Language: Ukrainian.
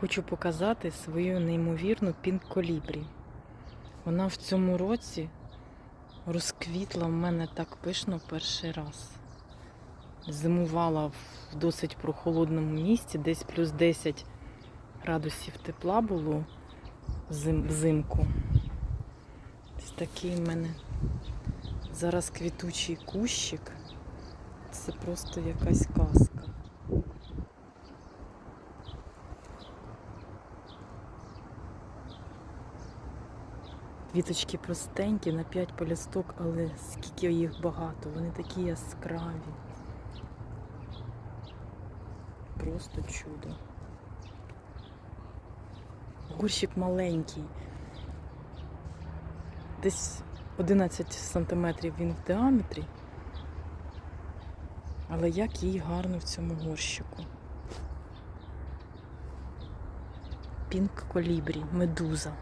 Хочу показати свою неймовірну пінк-колібрі. Вона в цьому році розквітла в мене так пишно перший раз. Зимувала в досить прохолодному місці, десь плюс 10 градусів тепла було зим, взимку. Ось такий в мене зараз квітучий кущик. Це просто якась казка. Квіточки простенькі, на 5 полісток, але скільки їх багато, вони такі яскраві. Просто чудо. Горщик маленький. Десь 11 сантиметрів він в діаметрі. Але як їй гарно в цьому горщику. Пінк колібрі, медуза.